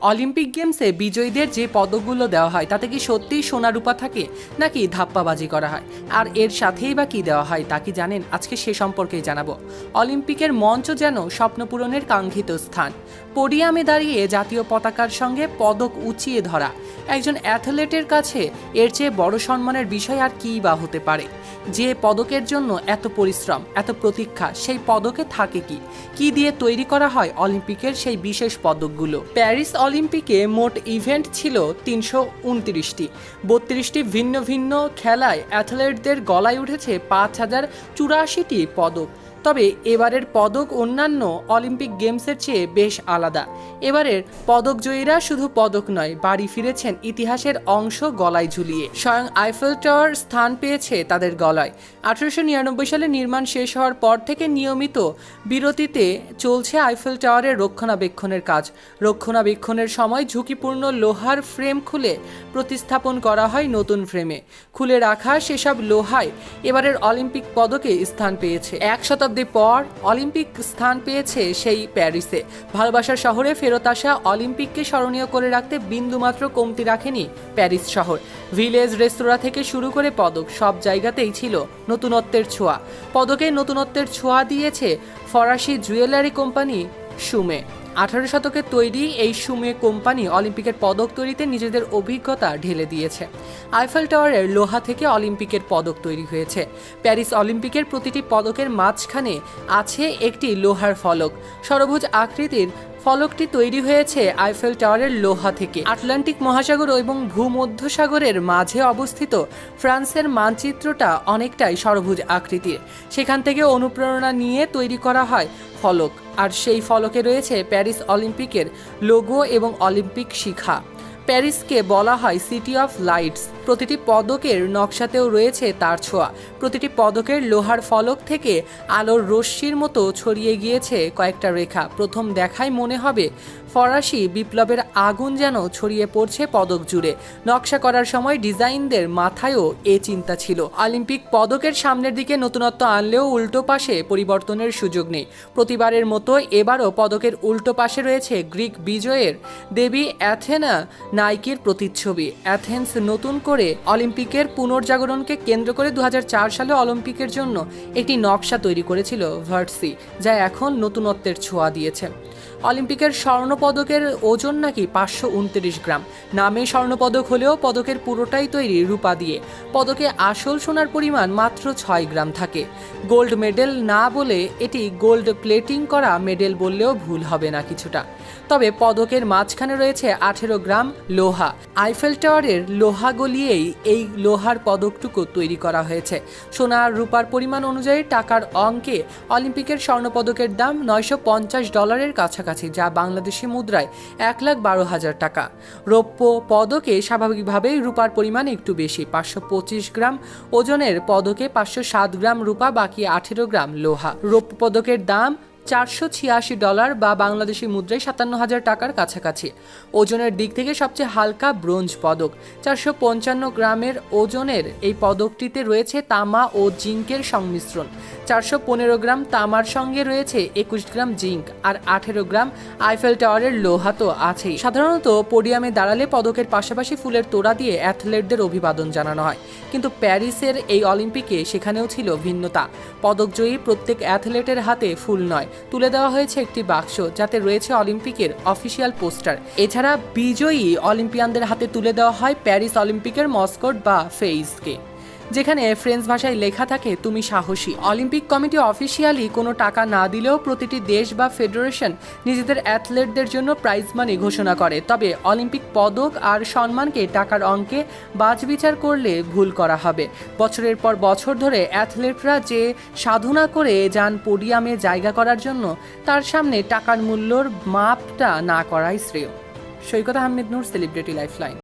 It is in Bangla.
অলিম্পিক গেমসে বিজয়ীদের যে পদকগুলো দেওয়া হয়, তাতে কি সত্যিই সোনা রূপা থাকে, নাকি ধাপ্পাবাজি করা হয়? আর এর সাথেই বা কি দেওয়া হয়, তা কি জানেন? আজকে সে সম্পর্কেই জানাব। অলিম্পিকের মঞ্চ যেন স্বপ্নপূরণের কাঙ্ক্ষিত স্থান। পোডিয়ামে দাঁড়িয়ে জাতীয় পতাকার সঙ্গে পদক উঁচিয়ে ধরা। একজন অ্যাথলেটের কাছে এর চেয়ে বড় সম্মানের বিষয় আর কী বা হতে পারে? যে পদকের জন্য এত পরিশ্রম, এত প্রতীক্ষা, সেই পদকে থাকে কি? কি দিয়ে তৈরি করা হয় অলিম্পিকের সেই বিশেষ পদকগুলো? প্যারিস অলিম্পিকে মোট ইভেন্ট ছিল তিনশো উনত্রিশটি। বত্রিশটি ভিন্ন ভিন্ন খেলায় অ্যাথলেটদের গলায় উঠেছে পাঁচ হাজার চুরাশিটি পদক। তবে এবারের পদক অন্যান্য অলিম্পিক গেমসের চেয়ে বেশ আলাদা। এবারের পদক জয়ীরা শুধু পদক নয়, বাড়ি ফিরেছেন ইতিহাসের অংশ গলায় ঝুলিয়ে। স্বয়ং আইফেল টাওয়ার স্থান পেয়েছে তাদের গলায়। আঠারোশো নিরানব্বই সালে নির্মাণ শেষ হওয়ার পর থেকে নিয়মিত বিরতিতে চলছে আইফেল টাওয়ারের রক্ষণাবেক্ষণের কাজ। রক্ষণাবেক্ষণের সময় ঝুঁকিপূর্ণ লোহার ফ্রেম খুলে প্রতিস্থাপন করা হয় নতুন ফ্রেমে। খুলে রাখা সেসব লোহায় এবারের অলিম্পিক পদকে স্থান পেয়েছে। এক শতাব্দী পর অলিম্পিক স্থান পেয়েছে সেই প্যারিসে। ভালোবাসার শহরে ফেরত আসা অলিম্পিককে স্মরণীয় করে রাখতে বিন্দুমাত্র কমতি রাখেনি প্যারিস শহর। ভিলেজ রেস্তোরাঁ থেকে শুরু করে পদক সব জায়গাতেই ছিল নতুনত্বের ছোঁয়া। পদকে নতুনত্বের ছোঁয়া দিয়েছে ফরাসি জুয়েলারি কোম্পানি সুমে। আঠারো শতকে তৈরি এই সুমে কোম্পানি অলিম্পিকের পদক তৈরিতে নিজেদের অভিজ্ঞতা ঢেলে দিয়েছে। আইফেল টাওয়ারের লোহা থেকে অলিম্পিকের পদক তৈরি হয়েছে। প্যারিস অলিম্পিকের প্রতিটি পদকের মাঝখানে আছে একটি লোহার ফলক। সরভুজ আকৃতির ফলকটি তৈরি হয়েছে আইফেল টাওয়ারের লোহা থেকে। আটলান্টিক মহাসাগর এবং ভূমধ্যসাগরের মাঝে অবস্থিত ফ্রান্সের মানচিত্রটা অনেকটাই সরভুজ আকৃতির। সেখান থেকে অনুপ্রেরণা নিয়ে তৈরি করা হয় ফলক। আর সেই ফলকে রয়েছে প্যারিস অলিম্পিকের লোগো এবং অলিম্পিক শিখা। প্যারিসকে বলা হয় সিটি অফ লাইটস। প্রতিটি পদকের নকশাতেও রয়েছে তার ছোঁয়া। প্রতিটি পদকের লোহার ফলক থেকে আলোর রশ্মির মতো ছড়িয়ে গিয়েছে কয়েকটা রেখা। প্রথম দেখায় মনে হবে ফরাসি বিপ্লবের আগুন যেন ছড়িয়ে পড়ছে পদক জুড়ে। নকশা করার সময় ডিজাইনদের মাথায়ও এ চিন্তা ছিল। অলিম্পিক পদকের সামনের দিকে নতুনত্ব আনলেও উল্টো পাশে পরিবর্তনের সুযোগ নেই। প্রতিবারের মতো এবারও পদকের উল্টো পাশে রয়েছে গ্রিক বিজয়ের দেবী অ্যাথেনা নাইকের প্রতিচ্ছবি। অ্যাথেন্স নতুন করে অলিম্পিকের পুনর্জাগরণকে কেন্দ্র করে দু হাজার চার সালে অলিম্পিকের জন্য একটি নকশা তৈরি করেছিল ভার্সি, যা এখন নতুনত্বের ছোঁয়া দিয়েছে। অলিম্পিকের স্বর্ণপদকের ওজন নাকি পাঁচশো উনত্রিশ গ্রাম। নামে স্বর্ণপদক হলেও পদকের পুরোটাই তৈরি রূপা দিয়ে। পদকে আসল সোনার পরিমাণ মাত্র ছয় গ্রাম থাকে। গোল্ড মেডেল না বলে এটি গোল্ড প্লেটিং করা মেডেল বললেও ভুল হবে না কিছুটা। তবে পদকের মাঝখানে রয়েছে আঠেরো গ্রাম লোহা। আইফেল টাওয়ারের লোহা গলিয়েই এই লোহার পদকটুকু তৈরি করা হয়েছে। সোনা আর রূপার পরিমাণ অনুযায়ী টাকার অঙ্কে অলিম্পিকের স্বর্ণপদকের দাম নয়শো পঞ্চাশ ডলারের কাছাকাছি, যা বাংলাদেশি মুদ্রায় এক লাখ বারো হাজার টাকা। রৌপ্য পদকে স্বাভাবিকভাবেই রূপার পরিমাণ একটু বেশি, পাঁচশো পঁচিশ গ্রাম। ওজনের পদকে পাঁচশো সাত গ্রাম রূপা, বাকি আঠেরো গ্রাম লোহা। রৌপ্য পদকের দাম চারশো ছিয়াশি ডলার বা বাংলাদেশি মুদ্রায় সাতান্ন হাজার টাকার কাছাকাছি। ওজনের দিক থেকে সবচেয়ে হালকা ব্রোঞ্জ পদক। চারশো পঞ্চান্ন গ্রামের ওজনের এই পদকটিতে রয়েছে তামা ও জিঙ্কের সংমিশ্রণ। চারশো পনেরো গ্রাম তামার সঙ্গে রয়েছে একুশ গ্রাম জিঙ্ক আর আঠেরো গ্রাম আইফেল টাওয়ারের লোহা তো আছেই। সাধারণত পোডিয়ামে দাঁড়ালে পদকের পাশাপাশি ফুলের তোড়া দিয়ে অ্যাথলেটদের অভিবাদন জানানো হয়। কিন্তু প্যারিসের এই অলিম্পিকে সেখানেও ছিল ভিন্নতা। পদকজয়ী প্রত্যেক অ্যাথলেটের হাতে ফুল নয়। তুলে দেওয়া হয়েছে একটি বাক্স, যাতে রয়েছে অলিম্পিকের অফিসিয়াল পোস্টার। এছাড়া বিজয়ী অলিম্পিয়ানদের হাতে তুলে দেওয়া হয় প্যারিস অলিম্পিকের মস্কট বা ফেইসকে। যেখানে ফ্রেঞ্চ ভাষায় লেখা থাকে, তুমি সাহসী। অলিম্পিক কমিটি অফিসিয়ালি কোনো টাকা না দিলেও প্রতিটি দেশ বা ফেডারেশন নিজেদের অ্যাথলেটদের জন্য প্রাইজ মানি ঘোষণা করে। তবে অলিম্পিক পদক আর সম্মানকে টাকার অঙ্কে বাছবিচার করলে ভুল করা হবে। বছরের পর বছর ধরে অ্যাথলেটরা যে সাধনা করে যান পোডিয়ামে জায়গা করার জন্য, তার সামনে টাকার মূল্যর মাপটা না করাই শ্রেয়। Saikat Ahmed Noor celebrity lifeline